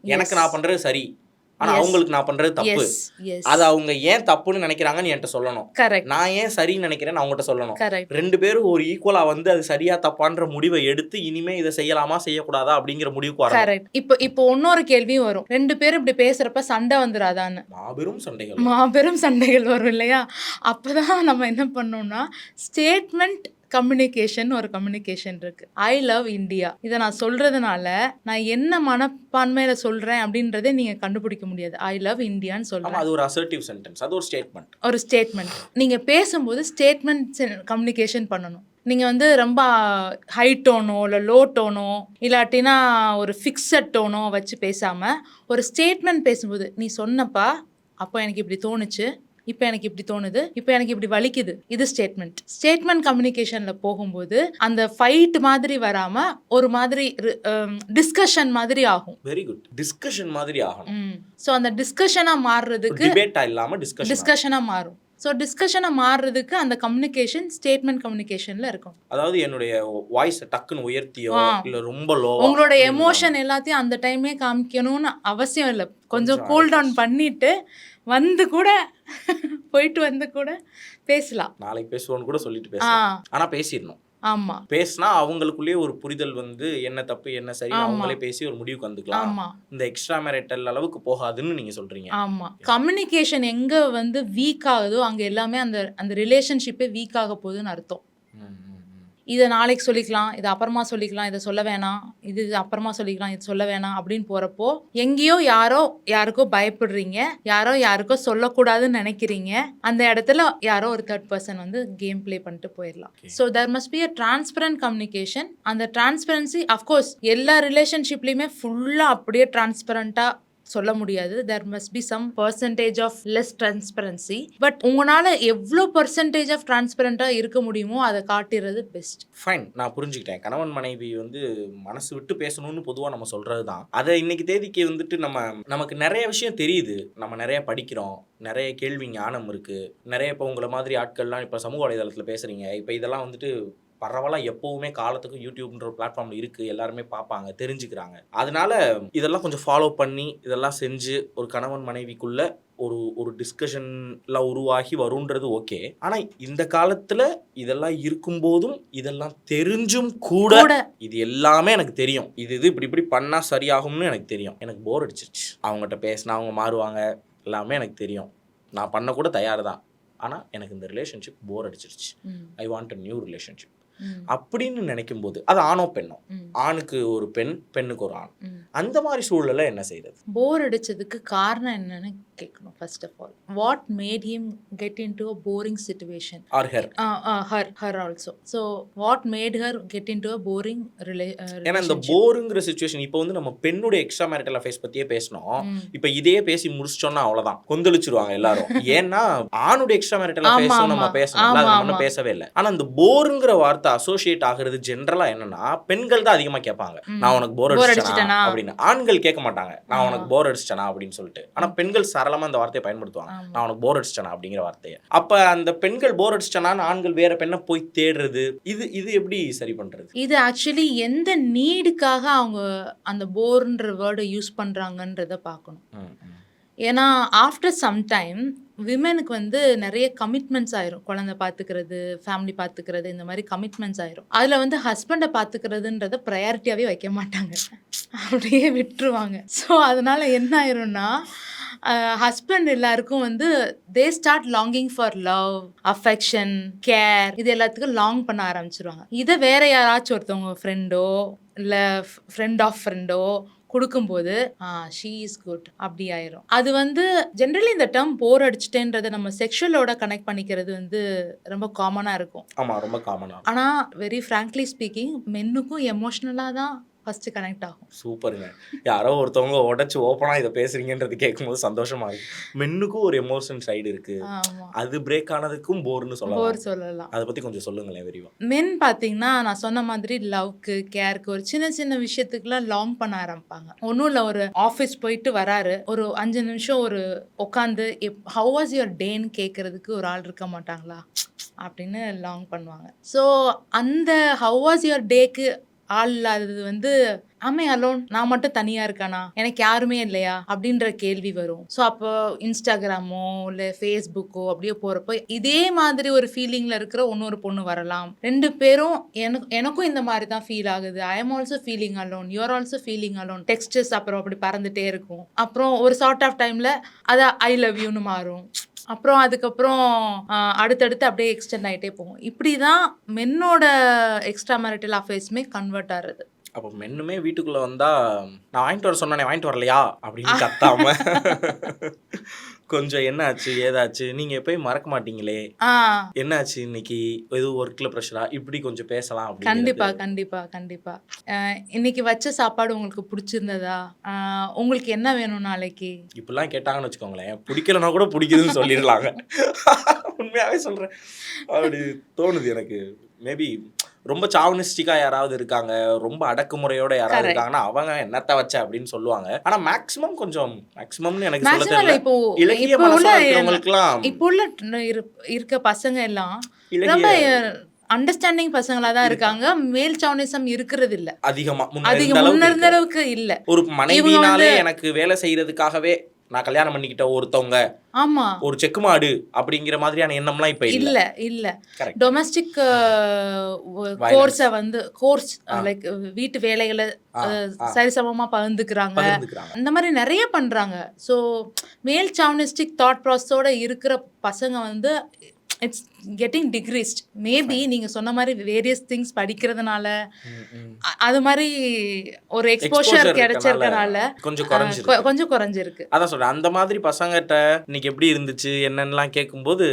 எனக்கு நான் பண்றது சரி. ஆனா. அவங்களுக்கு நான் பண்றது தப்பு. அது அவங்க ஏன் தப்புன்னு நினைக்கிறாங்கன்னு என்கிட்ட சொல்லணும். கரெக்ட் நான் ஏன் சரின்னு நினைக்கிறேன்னு அவங்ககிட்ட சொல்லணும். ரெண்டு பேரும் ஒரு ஈக்குவலா வந்து அது சரியா தப்பான்ற முடிவை எடுத்து இனிமே இதை செய்யலாமா செய்யக்கூடாதா அப்படிங்கிற முடிவுக்கு கரெக்ட் இப்போ இப்போ இன்னொரு கேள்வியும் வரும். ரெண்டு பேரும் இப்படி பேசுறப்ப சண்டை வந்துடாதான்னு மாபெரும் சண்டைகள். மாபெரும் சண்டைகள் வரும் இல்லையா? அப்பதான் நம்ம என்ன பண்ணோம்னா ஸ்டேட்மெண்ட் கம்யூனிகேஷன் ஒரு கம்யூனிகேஷன் இருக்கு. ஐ லவ் இந்தியா இதை நான் சொல்றதுனால நான் என்ன மனப்பான்மையில சொல்றேன் அப்படின்றதை நீங்க கண்டுபிடிக்க முடியாது. ஐ லவ் இந்தியான்னு சொல்றேன். அது ஒரு அசர்ட்டிவ் சென்டென்ஸ் அது ஒரு ஸ்டேட்மெண்ட் ஒரு ஸ்டேட்மெண்ட் நீங்க பேசும்போது ஸ்டேட்மெண்ட் கம்யூனிகேஷன் பண்ணணும். நீங்கள் வந்து ரொம்ப ஹை டோனோ இல்லை லோ டோனோ இல்லாட்டினா ஒரு ஃபிக்ஸட் டோனோ வச்சு பேசாமல் ஒரு ஸ்டேட்மெண்ட் பேசும்போது நீ சொன்னப்பா அப்போ எனக்கு இப்படி தோணுச்சு இப்போ எனக்கு இப்படி தோணுது இப்போ எனக்கு இப்படி வலிக்குது. இது ஸ்டேட்மெண்ட் ஸ்டேட்மெண்ட் கம்யூனிகேஷனில் போகும்போது அந்த ஃபைட் மாதிரி வராமல் ஒரு மாதிரி டிஸ்கஷன் மாதிரி ஆகும். வெரி குட் டிஸ்கஷன் மாதிரி ஆகணும். ஸோ அந்த டிஸ்கஷனாக மாறுறதுக்கு டிபேட்டா இல்லாம டிஸ்கஷன் டிஸ்கஷனாக மாறும். ஸோ டிஸ்கஷனாக மாறுறதுக்கு அந்த கம்யூனிகேஷன் ஸ்டேட்மெண்ட் கம்யூனிகேஷனில் இருக்கும். அதாவது என்னுடைய வாய்ஸ் டக்குன்னு உயர்த்தியோ. இல்ல ரொம்ப லோ உங்களோட எமோஷன் எல்லாத்தையும் அந்த டைமே காமிக்கணும்னு அவசியம் இல்லை. கொஞ்சம் கூல் டவுன் பண்ணிட்டு வந்து கூட போயிட்டு வந்து கூட பேசலாம். நாளைக்கு பேசுவோம்னு கூட சொல்லிட்டு பேசலாம். ஆனா பேசிடணும். ஆமா. பேசினா அவங்களுக்குள்ளேயே ஒரு புரிதல் வந்து என்ன தப்பு என்ன சரி. அவங்களே பேசி ஒரு முடிவுக்கு வந்துக்கலாம். ஆமா. இந்த எக்ஸ்ட்ரா மேரிட்டல் அளவுக்கு போகாதுன்னு நீங்க சொல்றீங்க. ஆமா. கம்யூனிகேஷன் எங்க வந்து வீக் ஆகுதோ அங்க எல்லாமே அந்த அந்த ரிலேஷன்ஷிப்பே வீக் ஆக போகுதுன்னு அர்த்தம். இதை நாளைக்கு சொல்லிக்கலாம் இதை அப்புறமா சொல்லிக்கலாம் இதை சொல்ல வேணாம் இது இது அப்புறமா சொல்லிக்கலாம் இது சொல்ல வேணாம் அப்படின்னு போகிறப்போ எங்கேயோ யாரோ யாருக்கோ பயப்படுறீங்க யாரோ யாருக்கோ சொல்லக்கூடாதுன்னு நினைக்கிறீங்க அந்த இடத்துல யாரோ ஒரு தேர்ட் பர்சன் வந்து கேம் ப்ளே பண்ணிட்டு போயிடலாம். So there must be a transparent communication அந்த டிரான்ஸ்பரன்சி அஃப்கோர்ஸ் எல்லா ரிலேஷன்ஷிப்லேயுமே ஃபுல்லாக அப்படியே டிரான்ஸ்பரண்ட்டாக சொல்ல முடியாது. There must be some percentage of less transparency but உங்களால் எவ்வளோ பர்சன்டேஜ் ஆஃப் டிரான்ஸ்பரண்ட்டாக இருக்க முடியுமோ அதை காட்டுறது பெஸ்ட் ஃபைன் நான் புரிஞ்சுக்கிட்டேன். கணவன் மனைவி வந்து மனசு விட்டு பேசணும்னு பொதுவாக நம்ம சொல்கிறது தான் அதை இன்னைக்கு தேதிக்கு வந்துட்டு நம்ம நமக்கு நிறைய விஷயம் தெரியுது. நம்ம நிறைய படிக்கிறோம். நிறைய கேள்வி ஞானம் இருக்குது நிறைய இப்போ உங்களை மாதிரி ஆட்கள்லாம் இப்போ சமூக வலைதளத்தில் பேசுகிறீங்க இப்போ இதெல்லாம் வந்துட்டு பரவலாக எப்போவுமே காலத்துக்கும் யூடியூப்ன்ற ஒரு பிளாட்ஃபார்ம்ல இருக்கு எல்லாருமே பார்ப்பாங்க தெரிஞ்சுக்கிறாங்க. அதனால இதெல்லாம் கொஞ்சம் ஃபாலோ பண்ணி இதெல்லாம் செஞ்சு ஒரு கணவன் மனைவிக்குள்ள ஒரு ஒரு டிஸ்கஷன்லாம் உருவாகி வருன்றது ஓகே ஆனா இந்த காலத்துல இதெல்லாம் இருக்கும்போதும் இதெல்லாம் தெரிஞ்சும் கூட இது எல்லாமே எனக்கு தெரியும். இது இது இப்படி இப்படி பண்ணா சரியாகும்னு எனக்கு தெரியும். எனக்கு போர் அடிச்சிருச்சு. அவங்ககிட்ட பேசினா அவங்க மாறுவாங்க. எல்லாமே எனக்கு தெரியும். நான் பண்ண கூட தயார் தான் ஆனா எனக்கு இந்த ரிலேஷன்ஷிப் போர் அடிச்சிருச்சு. I want a new relationship அப்படின்னு நினைக்கும் போது அது ஆணோ பெண்ணோ? ஆணுக்கு ஒரு பெண் பெண்ணுக்கு ஒரு ஆண். அந்த மாதிரி சூழல்ல என்ன செய்யறது போர் அடிச்சதுக்கு காரணம் என்னன்னு கேட்கணும் first of all what made him get into a boring situation or her her her also so what made her get into a boring relay ஏன்னா இந்த போருங்கிற சுச்சுவேஷன் இப்போ வந்து நம்ம பெண்ணுடைய எக்ஸ்ட்ரா மேரிட்டல் அஃபேர்ஸ் பத்தியே பேசணும். இப்ப இதே பேசி முடிச்சிட்டோம்னா அவ்வளவுதான். கொந்தளிச்சிருவாங்க எல்லாரும். ஏன்னா ஆணுடைய எக்ஸ்ட்ரா மேரிட்டல் ஆமா, அஃபேர்ஸ் நம்ம. பேசணும். அது நம்ம. பேசவே இல்லை. ஆனா இந்த போருங்கிற வார்த்தை அசோசியேட் ஆகுறது ஜென்ரலா என்னன்னா பெண்கள் தான் அதிகமா கேட்பாங்க. நான் உனக்கு போர் அடிச்சிட்டேனா? அப்படின்னு. ஆண்கள் கேட்க மாட்டாங்க. நான். உனக்கு போர் அடிச்சிட்டேனா அப்படின்னு சொல்லிட்டு. ஆனா பெண்கள் சரளமா இந்த வார்த்தையை பயன்படுத்துவாங்க. நான் உனக்கு போர் அடிச்சிட்டேனா அப்படிங்கிற வார்த்தையை. அப்ப அந்த பெண்கள் போர் அடிச்சிட்டேனான்னு ஆண்கள் வேற பெண்ணை போய் தேடுறது இது இது எப்படி சரி பண்றது? இது ஆக்சுவலி எந்த நீடுக்காக அவங்க அந்த போர்ன்ற வேர்டை யூஸ் பண்றாங்கன்றத பார்க்கணும். ஏன்னா ஆஃப்டர் சம் டைம் விமெனுக்கு வந்து நிறைய கமிட்மெண்ட்ஸ் ஆயிரும். குழந்தை பார்த்துக்கிறது ஃபேமிலி பார்த்துக்கிறது இந்த மாதிரி கமிட்மெண்ட்ஸ் ஆயிரும். அதில் வந்து ஹஸ்பண்டை பார்த்துக்கிறதுன்றத ப்ரையாரிட்டியாகவே வைக்க மாட்டாங்க. அப்படியே விட்டுருவாங்க. ஸோ அதனால என்ன ஆயிரும்னா ஹஸ்பண்ட் எல்லாருக்கும் வந்து they start longing for love affection care இது எல்லாத்துக்கும் லாங் பண்ண ஆரம்பிச்சிருவாங்க. இதை வேற யாராச்சும் ஒருத்தவங்க ஃப்ரெண்டோ இல்லை ஃப்ரெண்ட் ஆஃப் ஃப்ரெண்டோ கொடுக்கும்போது ஷீ இஸ் குட் அப்படி ஆயிரும். அது வந்து ஜென்ரலி இந்த டேர்ம் போர் அடிச்சிட்டேன்றதை நம்ம செக்ஷுவலோட கனெக்ட் பண்ணிக்கிறது வந்து ரொம்ப காமனாக இருக்கும். ஆமா ரொம்ப காமனா ஆனால் வெரி ஃப்ராங்க்லி ஸ்பீக்கிங் மென்னுக்கும் எமோஷ்னலாக தான் ஃபர்ஸ்ட் கனெக்ட் ஆகும். சூப்பருங்க. யாரோ ஒருத்தவங்க உடைச்சு ஓப்பனா இதை பேசுறீங்கன்றது கேட்கும்போது சந்தோஷமா இருக்கு. மென்னுக்கும் ஒரு எமோஷன் சைடு இருக்கு. அது பிரேக் ஆனதுக்கும் போர்னு சொல்லலாம். போர் சொல்லலாம். அதை பத்தி கொஞ்சம் சொல்லுங்களேன் விரிவா. மென் பார்த்தீங்கன்னா நான் சொன்ன மாதிரி லவ்க்கு கேருக்கு ஒரு சின்ன சின்ன விஷயத்துக்குலாம் லாங் பண்ண ஆரம்பிப்பாங்க. ஒன்றும் இல்லை ஒரு ஆஃபீஸ் போயிட்டு வராரு. ஒரு அஞ்சு நிமிஷம் ஒரு உட்காந்து ஹவ் வாஸ் யுவர் டேன்னு கேட்கறதுக்கு ஒரு ஆள் இருக்க மாட்டாங்களா? அப்படின்னு லாங் பண்ணுவாங்க. ஸோ அந்த ஹவ் வாஸ் யுவர் டேக்கு ஆள் இல்லாதது வந்து ஆமே அலோன். நான் மட்டும் தனியா இருக்கானா? எனக்கு யாருமே இல்லையா? அப்படின்ற கேள்வி வரும். ஸோ அப்போ இன்ஸ்டாகிராமோ இல்லை ஃபேஸ்புக்கோ அப்படியே போறப்போ இதே மாதிரி ஒரு ஃபீலிங்ல இருக்கிற இன்னொரு பொண்ணு வரலாம். ரெண்டு பேரும் எனக்கு எனக்கும் இந்த மாதிரி தான் ஃபீல் ஆகுது. I am also feeling alone you're also feeling alone textures அப்புறம் அப்படி பறந்துட்டே இருக்கும். அப்புறம் ஒரு ஷார்ட் ஆஃப் டைம்ல அதை ஐ லவ் யூன்னு மாறும். அப்புறம் அதுக்கப்புறம் அடுத்தடுத்து அப்படியே எக்ஸ்டெண்ட் ஆகிட்டே போகும். இப்படி தான் மென்னோட எக்ஸ்ட்ரா மேரிட்டல் அஃபேர்ஸுமே கன்வெர்ட் ஆகுறது அப்போ மென்னுமே வீட்டுக்குள்ள வந்தா நான் வாங்கிட்டு வர சொன்னேனே வாங்கிட்டு வரலையா? அப்படின்னு கத்தாம. கொஞ்சம் என்ன ஆச்சு ஏதாச்சு? நீங்க எப்பயும் மறக்க மாட்டீங்களே. என்னாச்சு இன்னைக்கு? எதுவும் ஒர்க்ல ப்ரெஷரா இப்படி கொஞ்சம் பேசலாம் கண்டிப்பா கண்டிப்பா கண்டிப்பா. இன்னைக்கு வச்ச சாப்பாடு உங்களுக்கு பிடிச்சிருந்ததா? உங்களுக்கு என்ன வேணும் நாளைக்கு? இப்படிலாம் கேட்டாங்கன்னு வச்சுக்கோங்களேன். பிடிக்கலனா கூட பிடிக்குதுன்னு சொல்லிடலாங்க. உண்மையாவே சொல்றேன். அப்படி தோணுது எனக்கு. மேபி ரொம்ப சாவனிஸ்டிக்கா யாராவது இருக்காங்க ரொம்ப அடக்குமுறையோட யாராவது. இருக்காங்கன்னா அவங்க என்னத்த வச்ச அப்படின்னு சொல்லுவாங்க. ஆனா மேக்ஸிமம் கொஞ்சம் மேக்ஸிமம்னு எனக்கு சொல்ல தெரியல. இப்போ இலக்கிய இப்போ உள்ள மனசா இருக்கிறவங்களுக்குலாம் இப்போ உள்ள இருக்க பசங்க எல்லாம் ரொம்ப அண்டர்ஸ்டாண்டிங் பசங்களா தான் இருக்காங்க. மேல் சவுனிசம் இருக்கிறது இல்ல. அதிகமா. முன்ன அதிக இருந்த அளவுக்கு முன்ன இருந்த. அளவுக்கு இல்ல. ஒரு மனைவினாலே எனக்கு வேலை செய்யறதுக்காகவே நான் கல்யாணம் பண்ணிக்கிட்ட ஒருத்தவங்க ஆமா ஒரு செக்கு மாடு அப்படிங்கிற மாதிரியான எண்ணம்லாம் இப்ப இல்ல இல்ல. டொமஸ்டிக். கோர்ஸ வந்து கோர்ஸ். லைக் வீட்டு வேலைகளை. சரிசமமா பகிர்ந்துக்கிறாங்க இந்த மாதிரி நிறைய பண்றாங்க ஸோ மேல் சாவனிஸ்டிக் தாட் ப்ராசஸோட இருக்கிற பசங்க வந்து இட்ஸ் கெட்டிங் டிக்ரீஸ்ட் மேபி நீங்க சொன்ன மாதிரி வேரியஸ் திங்ஸ் படிக்கிறதுனால அது மாதிரி ஒரு எக்ஸ்போஷர் கிடைச்சிருக்கனால கொஞ்சம் குறைஞ்சிருக்கு. கொஞ்சம் குறைஞ்சிருக்கு. அதான் சொல்றேன். அந்த மாதிரி பசங்ககிட்ட இன்னைக்கு எப்படி இருந்துச்சு என்னன்னுலாம் கேட்கும்போது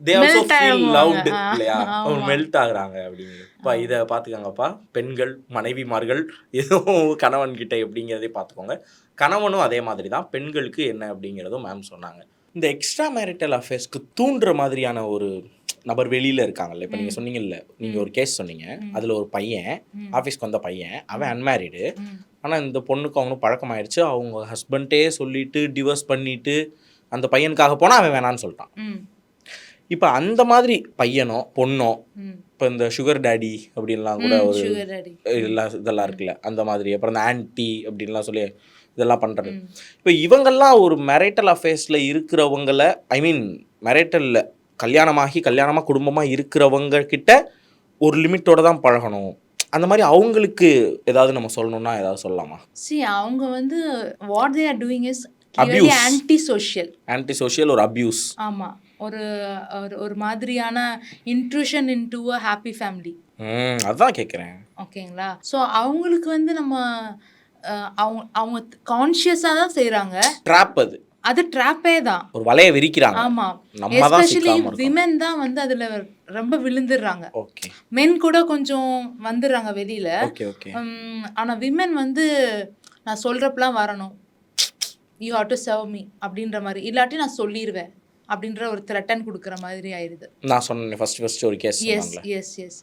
தே ஆல்சோ ஃபீல். லவ்டு இல்லையா? ஆமா. மெல்ட் ஆகுறாங்க அப்படிங்கிறது அப்பா இதை பார்த்துக்கோங்கப்பா. பெண்கள் மனைவிமார்கள் எதுவும் கணவன் கிட்ட எப்படிங்கிறதே பார்த்துக்கோங்க. கணவனும் அதே மாதிரி தான். பெண்களுக்கு என்ன அப்படிங்கிறதும் மேம் சொன்னாங்க. இந்த எக்ஸ்ட்ரா மேரிட்டல் அஃபேர்ஸ்க்கு தூண்டுற மாதிரியான ஒரு நபர் வெளியில இருக்காங்கல்ல. இப்போ நீங்க ம். சொன்னீங்கல்ல நீங்க ஒரு கேஸ் சொன்னீங்க. அதுல ஒரு பையன் ஆஃபீஸ்க்கு வந்த பையன் அவன் அன்மேரிடு ஆனால் இந்த பொண்ணுக்கு அவனும் பழக்கமாயிடுச்சு. அவங்க ஹஸ்பண்டே சொல்லிட்டு டிவோர்ஸ் பண்ணிட்டு அந்த பையனுக்காக போனால் அவன் வேணான்னு சொல்லிட்டான். இப்போ அந்த மாதிரி பையனோ பொண்ணோ. இப்போ இந்த சுகர் டேடி அப்படின்லாம் கூட ஒரு. எல்லாம் இதெல்லாம் இருக்குல்ல. அந்த மாதிரி. அப்புறம் இந்த ஆன்டி அப்படின்லாம் சொல்லி இதெல்லாம் பண்ணுறது இப்போ இவங்கெல்லாம் ஒரு மெரைட்டல் அஃபேர்ஸில் இருக்கிறவங்கள ஐ மீன் மெரைட்டலில் கல்யாணமாகி கல்யாணமாக குடும்பமாக இருக்கிறவங்க கிட்ட ஒரு லிமிட்டோட தான் பழகணும். அந்த மாதிரி அவங்களுக்கு ஏதாவது நம்ம சொல்லணும்னா ஏதாவது சொல்லலாமா? See அவங்க வந்து what they are doing is. Anti social anti social ஒரு அபியூஸ் ஆமா. ஒரு ஒரு ஒரு மாதிரியான intrusion into a happy family அதான் கேட்குறேன் ஓகேங்களா? ஸோ அவங்களுக்கு வந்து நம்ம அவங்க அவங்க கான்ஷியஸாக தான் செய்கிறாங்க ட்ராப் அது. அது ட்ராப்பே தான். ஒரு வலைய விரிக்கிறாங்க. ஆமா. எஸ்பெஷலி விமென் தான் வந்து அதுல ரொம்ப விழுந்துடுறாங்க. ஓகே. மென் கூட கொஞ்சம் வந்துடுறாங்க வெளியில. ஆனா விமென் வந்து நான் சொல்றப்பலாம் வரணும். You have to serve me அப்படின்ற மாதிரி. இல்லாட்டி நான் சொல்லிடுவேன் அப்படின்ற ஒரு த்ரெட்டன் கொடுக்குற மாதிரி ஆயிடுது நான் சொன்னேன் ஃபர்ஸ்ட் ஃபர்ஸ்ட் ஒரு கேஸ் எஸ் எஸ் எஸ்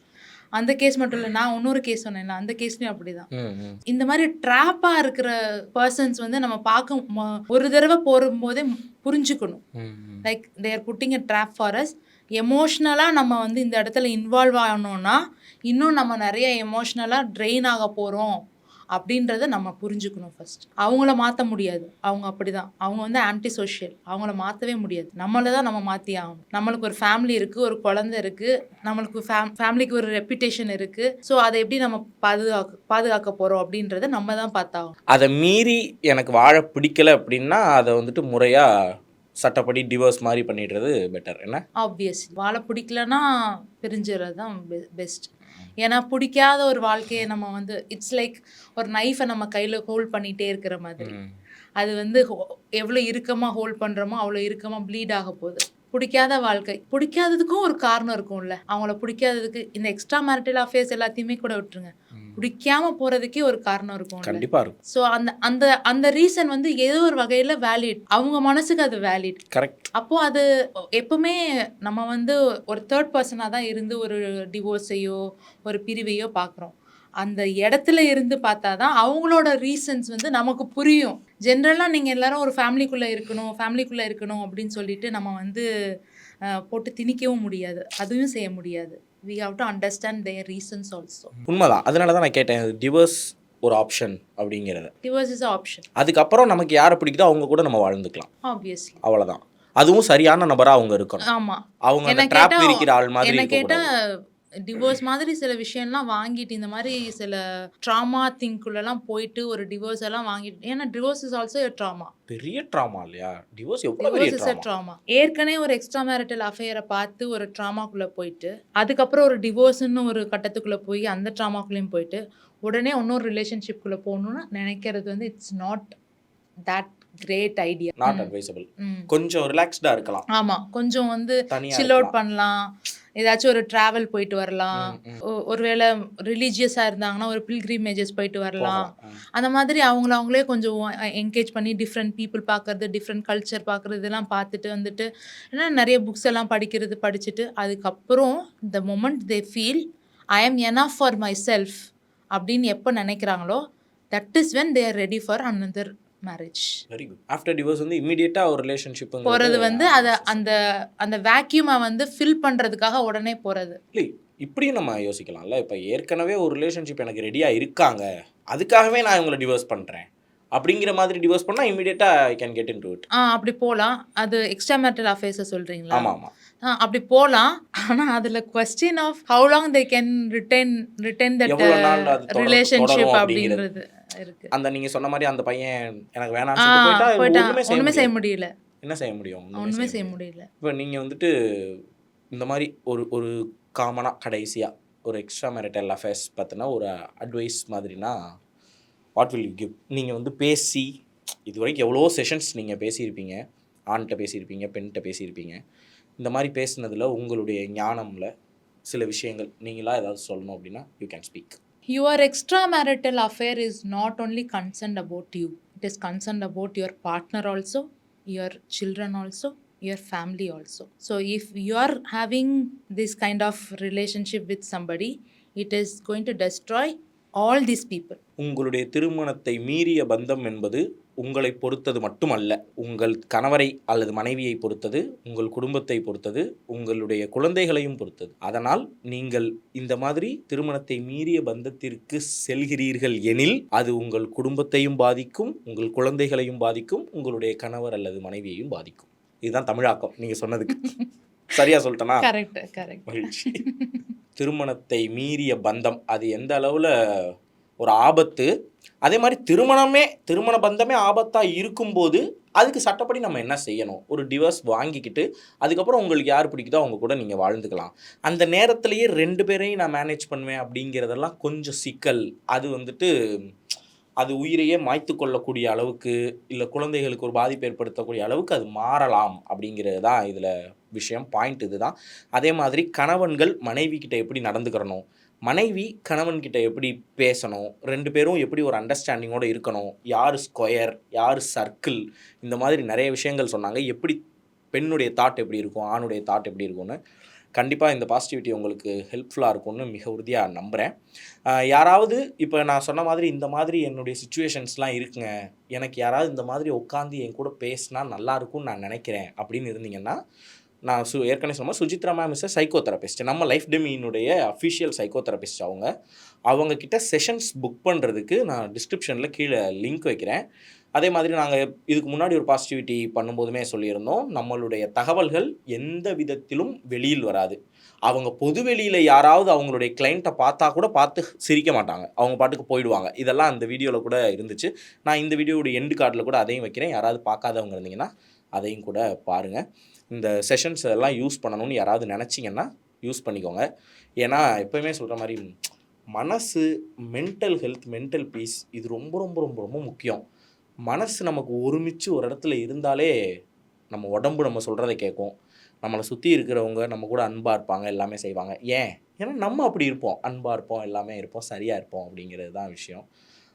அந்த கேஸ் மட்டும் இல்லை நான் இன்னொரு கேஸ் சொன்னேன்ல அந்த கேஸ்லயும் அப்படிதான். இந்த மாதிரி ட்ராப்பா இருக்கிற பர்சன்ஸ் வந்து நம்ம பார்க்க ஒரு தடவை போகும்போதே புரிஞ்சுக்கணும். Like they're putting a trap for us எமோஷ்னலாக நம்ம வந்து இந்த இடத்துல இன்வால்வ் ஆகணும்னா இன்னும் நம்ம நிறைய எமோஷ்னலாக ட்ரெயின் ஆக போகிறோம் அப்படின்றத நம்ம புரிஞ்சுக்கணும் ஃபர்ஸ்ட் அவங்கள மாற்ற முடியாது. அவங்க அப்படிதான். அவங்க வந்து ஆன்டி சோஷியல் அவங்கள மாற்றவே முடியாது. நம்மளை தான் நம்ம மாற்றி ஆகணும். நம்மளுக்கு ஒரு ஃபேமிலி இருக்குது ஒரு குழந்தை இருக்குது நம்மளுக்கு ஃபேம் ஃபேமிலிக்கு ஒரு ரெப்புடேஷன் இருக்குது ஸோ அதை எப்படி நம்ம பாதுகாக்க பாதுகாக்க போகிறோம் அப்படின்றத நம்ம தான் பார்த்தாகணும். அதை மீறி எனக்கு வாழ பிடிக்கல அப்படின்னா அதை வந்துட்டு முறையா சட்டப்படி டிவோர்ஸ் மாதிரி பண்ணிடுறது பெட்டர் என்ன? ஆப்வியஸ் வாழ பிடிக்கலன்னா பிரிஞ்சுறது தான் பெஸ்ட் ஏன்னா பிடிக்காத ஒரு வாழ்க்கையை நம்ம வந்து இட்ஸ் லைக் ஒரு நைஃபை நம்ம கையில் ஹோல்ட் பண்ணிகிட்டே இருக்கிற மாதிரி. அது வந்து எவ்வளோ இறுக்கமாக ஹோல்ட் பண்ணுறோமோ அவ்வளோ இறுக்கமாக ப்ளீட் ஆக போகுது. பிடிக்காத வாழ்க்கை. பிடிக்காததுக்கும் ஒரு காரணம் இருக்கும்ல. அவங்கள பிடிக்காததுக்கு இந்த எக்ஸ்ட்ரா மேரிட்டல் அஃபேர்ஸ் எல்லாத்தையுமே கூட விட்டுருங்க. பிடிக்காம போகிறதுக்கே ஒரு காரணம் இருக்கும்ல. கண்டிப்பா இருக்கும். ஸோ அந்த அந்த அந்த ரீசன் வந்து ஏதோ ஒரு வகையில் வேலிட் அவங்க மனசுக்கு அது வேலிட் கரெக்ட் அப்போ அது எப்பவுமே நம்ம வந்து ஒரு தேர்ட் பர்சனாக தான் இருந்து ஒரு டிவோர்ஸையோ ஒரு பிரிவையோ பார்க்குறோம் அந்த இடத்துல இருந்து பார்த்தா தான் அவங்களோட ரீசன்ஸ் வந்து நமக்கு புரியும். ஜென்ரலாக நீங்கள் எல்லாரும் ஒரு ஃபேமிலிக்குள்ளே இருக்கணும் ஃபேமிலிக்குள்ளே இருக்கணும் அப்படின்னு சொல்லிட்டு நம்ம வந்து போட்டு திணிக்கவும் முடியாது. அதுவும் செய்ய முடியாது. We have to understand their reasons also உண்மைதான். அதனால தான் நான் கேட்டேன் டிவோர்ஸ் ஒரு ஆப்ஷன் அப்படிங்கிறத. டிவோர்ஸ் இஸ் ஆப்ஷன் அதுக்கப்புறம் நமக்கு யாரை பிடிக்குதோ அவங்க கூட நம்ம வாழ்ந்துக்கலாம். ஆப்வியஸ்லி அவ்வளவுதான். அதுவும் சரியான நபரா அவங்க இருக்கணும். ஆமா. அவங்க ட்ராப் இருக்கிற ஆள் மாதிரி என்ன கேட்டா இருக்கக்கூடாது. டிவோர்ஸ் மாதிரி சில விஷயம்லாம் வாங்கிட்டு இந்த மாதிரி சில ட்ராமா திங்குள்ளெல்லாம் போயிட்டு ஒரு டிவோர்ஸ் எல்லாம் வாங்கிட்டு ஏன்னா டிவோர்ஸ் இஸ் ஆல்சோ ட்ராமா பெரிய ட்ராமா இல்லையா? டிவோர்ஸ் எவ்வளவு பெரிய ட்ராமா ஏற்கனவே ஒரு எக்ஸ்ட்ரா மேரிட்டல் அஃபேரை பார்த்து ஒரு ட்ராமாக்குள்ள போயிட்டு அதுக்கப்புறம் ஒரு டிவோர்ஸ்னு ஒரு கட்டத்துக்குள்ள போய் அந்த ட்ராமாக்குள்ளேயும் போயிட்டு உடனே இன்னொரு ரிலேஷன்ஷிப்குள்ள போகணும்னு நினைக்கிறது வந்து it's not that great idea not advisable கொஞ்சம் ரிலாக்ஸ்டா இருக்கலாம். ஆமா. கொஞ்சம் வந்து சில் அவுட். பண்ணலாம். ஏதாச்சும் ஒரு டிராவல் போயிட்டு வரலாம். ஒருவேளை ரிலீஜியஸாக இருந்தாங்கன்னா ஒரு பில்கிரிமேஜஸ் போயிட்டு வரலாம். அந்த மாதிரி அவங்கள அவங்களே கொஞ்சம் என்கேஜ் பண்ணி டிஃப்ரெண்ட் பீப்புள் பார்க்கறது டிஃப்ரெண்ட் கல்ச்சர் பார்க்கறது இதெல்லாம் பார்த்துட்டு வந்துட்டு ஏன்னா நிறைய புக்ஸ் எல்லாம் படிக்கிறது படிச்சுட்டு அதுக்கப்புறம் the moment they feel I am enough for myself அப்படின்னு எப்போ நினைக்கிறாங்களோ that is when they are ready for another marriage very good after divorce வந்து இமிடியேட்டா ஒரு ரிலேஷன்ஷிப் போகிறது வந்து அதை அந்த அந்த வேக்யூமை வந்து ஃபில் பண்ணுறதுக்காக உடனே போகிறது இல்லை இப்படியும் நம்ம யோசிக்கலாம்ல. இப்போ ஏற்கனவே ஒரு ரிலேஷன்ஷிப் எனக்கு ரெடியா இருக்காங்க. அதுக்காகவே நான் இவங்களை டிவோர்ஸ் பண்றேன். அப்படிங்கிற மாதிரி டிவோர்ஸ் பண்ணா இமிடியேட்டா I can get into it ah அப்படி போகலாம் அது எக்ஸ்ட்ரா மேரிட்டல் அஃபேர்ஸை சொல்கிறீங்களா ஆமா ஆமா. ஆ, அப்படி போகலாம் ஆனா அதுல question of how long they can retain retain that relationship அப்படிங்கிறது இருக்கு. அந்த நீங்க சொன்ன மாதிரி அந்த பையன் எனக்கு போயிட்டா ஒண்ணுமே செய்ய முடியல. என்ன செய்ய முடியும்? ஒண்ணுமே செய்ய முடியல. இப்போ நீங்க வந்துட்டு இந்த மாதிரி ஒரு ஒரு காமனா கடைசியா ஒரு எக்ஸ்ட்ரா மேரிட்டல் அஃபேர்ஸ் பார்த்தினா ஒரு அட்வைஸ் மாதிரினா வாட் வில் யூ கிவ் நீங்கள் வந்து பேசி இது வரைக்கும் எவ்வளோ செஷன்ஸ் நீங்கள் பேசியிருப்பீங்க. ஆண்கிட்ட பேசியிருப்பீங்க பெண்கிட்ட பேசியிருப்பீங்க. இந்த மாதிரி பேசுனதுல உங்களுடைய ஞானம்ல சில விஷயங்கள் நீங்களா ஏதாவது சொல்லணும் அப்படின்னா you can speak your extra marital affair is not only concerned about you it is concerned about your partner also your children also your family also so if you are having this kind of relationship with somebody it is going to destroy all these people உங்களுடைய திருமணத்தை மீறிய பந்தம் என்பது உங்களை பொறுத்தது மட்டுமல்ல உங்கள் கணவரை அல்லது மனைவியை பொறுத்தது உங்கள் குடும்பத்தை பொறுத்தது உங்களுடைய குழந்தைகளையும் பொறுத்தது. அதனால் நீங்கள் இந்த மாதிரி திருமணத்தை மீறிய பந்தத்திற்கு செல்கிறீர்கள் எனில் அது உங்கள் குடும்பத்தையும் பாதிக்கும் உங்கள் குழந்தைகளையும் பாதிக்கும் உங்களுடைய கணவர் அல்லது மனைவியையும் பாதிக்கும். இதுதான் தமிழாக்கம் நீங்க சொன்னதுக்கு. சரியா சொல்லிட்டேனா? மகிழ்ச்சி. திருமணத்தை மீறிய பந்தம் அது எந்த அளவில் ஒரு ஆபத்து? அதே மாதிரி திருமணமே திருமண பந்தமே ஆபத்தாக இருக்கும்போது அதுக்கு சட்டப்படி நம்ம என்ன செய்யணும்? ஒரு டிவோர்ஸ் வாங்கிக்கிட்டு அதுக்கப்புறம் உங்களுக்கு யார் பிடிக்குதோ அவங்க கூட நீங்கள் வாழ்ந்துக்கலாம். அந்த நேரத்துலையே ரெண்டு பேரையும் நான் மேனேஜ் பண்ணுவேன் அப்படிங்கிறதெல்லாம் கொஞ்சம் சிக்கல். அது வந்துட்டு அது உயிரையே மாய்த்து கொள்ளக்கூடிய அளவுக்கு இல்லை குழந்தைகளுக்கு ஒரு பாதிப்பு ஏற்படுத்தக்கூடிய அளவுக்கு அது மாறலாம் அப்படிங்கிறது தான் இதில் விஷயம் பாயிண்ட் இதுதான். அதே மாதிரி கணவன்கள் மனைவி கிட்ட எப்படி நடந்துக்கிறணும்? மனைவி கணவன்கிட்ட எப்படி பேசணும்? ரெண்டு பேரும் எப்படி ஒரு அண்டர்ஸ்டாண்டிங்கோட இருக்கணும்? யார் ஸ்கொயர் யார் சர்க்கிள் இந்த மாதிரி நிறைய விஷயங்கள் சொன்னாங்க. எப்படி பெண்ணுடைய தாட் எப்படி இருக்கும் ஆணுடைய தாட் எப்படி இருக்கும்னு கண்டிப்பாக இந்த பாசிட்டிவிட்டி உங்களுக்கு ஹெல்ப்ஃபுல்லாக இருக்கும்னு மிக உறுதியாக நம்புகிறேன் யாராவது இப்போ நான் சொன்ன மாதிரி இந்த மாதிரி என்னுடைய சுச்சுவேஷன்ஸ்லாம் இருக்குங்க. எனக்கு யாராவது இந்த மாதிரி உட்காந்து என் கூட பேசினா நல்லாயிருக்கும்னு நான் நினைக்கிறேன் அப்படின்னு இருந்தீங்கன்னா நான் சு ஏற்கனவே சொன்ன Suchitra ma'am is psychotherapist நம்ம லைஃப் டெமியினுடைய அஃபிஷியல் சைக்கோ தெரபிஸ்ட் அவங்க. அவங்கக்கிட்ட செஷன்ஸ் புக் பண்ணுறதுக்கு நான் டிஸ்கிரிப்ஷனில் கீழே லிங்க் வைக்கிறேன். அதே மாதிரி நாங்கள் இதுக்கு முன்னாடி ஒரு பாசிட்டிவிட்டி பண்ணும்போதுமே சொல்லியிருந்தோம். நம்மளுடைய தகவல்கள் எந்த விதத்திலும் வெளியில் வராது. அவங்க பொது வெளியில் யாராவது அவங்களுடைய கிளைண்ட்டை பார்த்தா கூட பார்த்து சிரிக்க மாட்டாங்க. அவங்க பாட்டுக்கு போயிடுவாங்க. இதெல்லாம் அந்த வீடியோவில் கூட இருந்துச்சு. நான் இந்த வீடியோட எண்டு கார்டில் கூட அதையும் வைக்கிறேன். யாராவது பார்க்காதவங்க இருந்தீங்கன்னா அதையும் கூட பாருங்கள் இந்த செஷன்ஸ் எல்லாம் யூஸ் பண்ணணும்னு யாராவது நினச்சிங்கன்னா யூஸ் பண்ணிக்கோங்க. ஏன்னா எப்போயுமே சொல்கிற மாதிரி மனசு மென்டல் ஹெல்த் மென்டல் பீஸ் இது ரொம்ப ரொம்ப ரொம்ப ரொம்ப முக்கியம். மனசு நமக்கு ஒருமிச்சு ஒரு இடத்துல இருந்தாலே நம்ம உடம்பு நம்ம சொல்கிறத கேட்கும் நம்மளை சுற்றி இருக்கிறவங்க நம்ம கூட அன்பாக இருப்பாங்க எல்லாமே செய்வாங்க. ஏன்? ஏன்னா நம்ம அப்படி இருப்போம். அன்பாக இருப்போம் எல்லாமே இருப்போம் சரியாக இருப்போம் அப்படிங்கிறது தான் விஷயம்.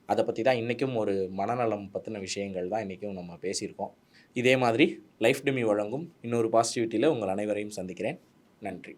அதை பற்றி தான் இன்றைக்கும் ஒரு மனநலம் பற்றின விஷயங்கள் தான் இன்றைக்கும் நம்ம பேசியிருக்கோம். இதே மாதிரி லைஃப் டெமி வழங்கும் இன்னொரு பாசிட்டிவிட்டியில் உங்கள் அனைவரையும் சந்திக்கிறேன். நன்றி.